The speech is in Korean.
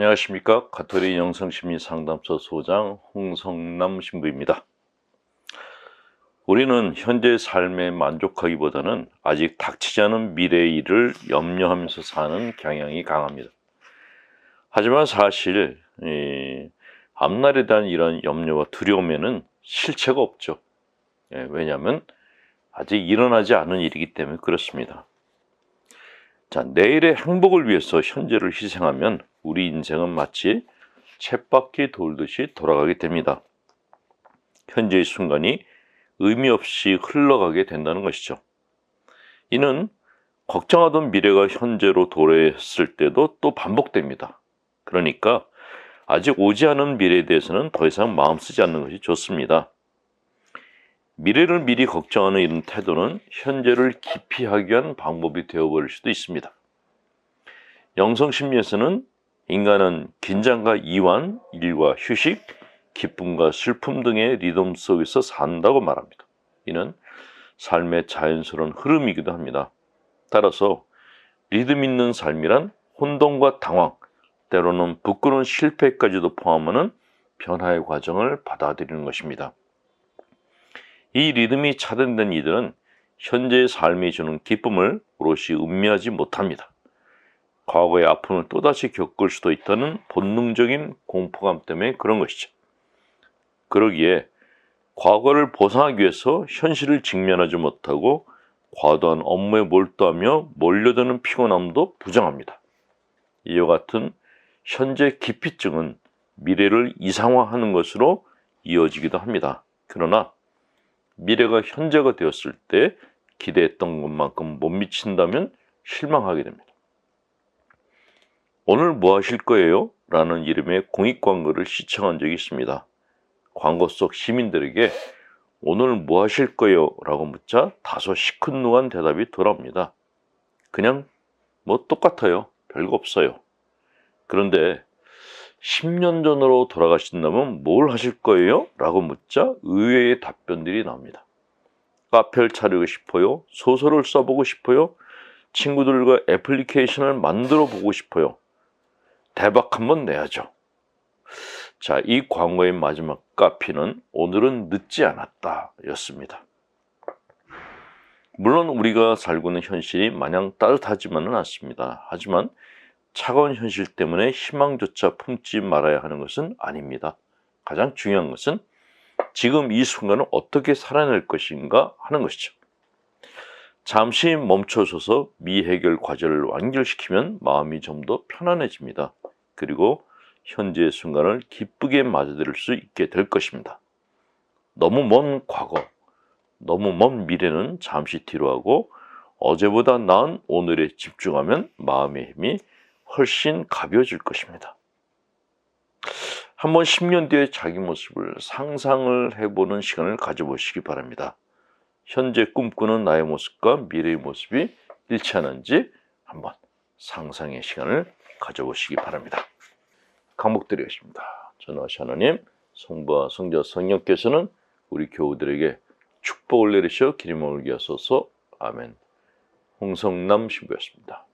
안녕하십니까 가톨릭 영성심리 상담소 소장 홍성남 신부입니다. 우리는 현재 삶에 만족하기보다는 아직 닥치지 않은 미래의 일을 염려하면서 사는 경향이 강합니다. 하지만 사실 이, 앞날에 대한 이런 염려와 두려움에는 실체가 없죠. 예, 왜냐하면 아직 일어나지 않은 일이기 때문에 그렇습니다. 자, 내일의 행복을 위해서 현재를 희생하면 우리 인생은 마치 쳇바퀴 돌듯이 돌아가게 됩니다. 현재의 순간이 의미 없이 흘러가게 된다는 것이죠. 이는 걱정하던 미래가 현재로 도래했을 때도 또 반복됩니다. 그러니까 아직 오지 않은 미래에 대해서는 더 이상 마음 쓰지 않는 것이 좋습니다. 미래를 미리 걱정하는 이런 태도는 현재를 기피하기 위한 방법이 되어버릴 수도 있습니다. 영성심리에서는 인간은 긴장과 이완, 일과 휴식, 기쁨과 슬픔 등의 리듬 속에서 산다고 말합니다. 이는 삶의 자연스러운 흐름이기도 합니다. 따라서 리듬 있는 삶이란 혼돈과 당황, 때로는 부끄러운 실패까지도 포함하는 변화의 과정을 받아들이는 것입니다. 이 리듬이 차단된 이들은 현재의 삶이 주는 기쁨을 오롯이 음미하지 못합니다. 과거의 아픔을 또다시 겪을 수도 있다는 본능적인 공포감 때문에 그런 것이죠. 그러기에 과거를 보상하기 위해서 현실을 직면하지 못하고 과도한 업무에 몰두하며 몰려드는 피곤함도 부정합니다. 이와 같은 현재 기피증은 미래를 이상화하는 것으로 이어지기도 합니다. 그러나 미래가 현재가 되었을 때 기대했던 것만큼 못 미친다면 실망하게 됩니다. 오늘 뭐 하실 거예요? 라는 이름의 공익 광고를 시청한 적이 있습니다. 광고 속 시민들에게 오늘 뭐 하실 거예요? 라고 묻자 다소 시큰둥한 대답이 돌아옵니다. 그냥 뭐 똑같아요. 별거 없어요. 그런데 10년 전으로 돌아가신다면 뭘 하실 거예요? 라고 묻자 의외의 답변들이 나옵니다. 카페를 차리고 싶어요? 소설을 써보고 싶어요? 친구들과 애플리케이션을 만들어 보고 싶어요? 대박 한번 내야죠. 자, 이 광고의 마지막 카피는 오늘은 늦지 않았다 였습니다. 물론 우리가 살고 있는 현실이 마냥 따뜻하지만은 않습니다. 하지만 차가운 현실 때문에 희망조차 품지 말아야 하는 것은 아닙니다. 가장 중요한 것은 지금 이 순간을 어떻게 살아낼 것인가 하는 것이죠. 잠시 멈춰서서 미해결 과제를 완결시키면 마음이 좀 더 편안해집니다. 그리고 현재의 순간을 기쁘게 맞아들일 수 있게 될 것입니다. 너무 먼 과거, 너무 먼 미래는 잠시 뒤로 하고 어제보다 나은 오늘에 집중하면 마음의 힘이 훨씬 가벼워질 것입니다. 한번 10년 뒤에 자기 모습을 상상을 해보는 시간을 가져보시기 바랍니다. 현재 꿈꾸는 나의 모습과 미래의 모습이 일치하는지 한번 상상의 시간을 가져보시기 바랍니다. 강목드리겠습니다. 전하시 하나님, 성부와 성자 성령께서는 우리 교우들에게 축복을 내리셔 기름을 올게 하소서. 아멘. 홍성남 신부였습니다.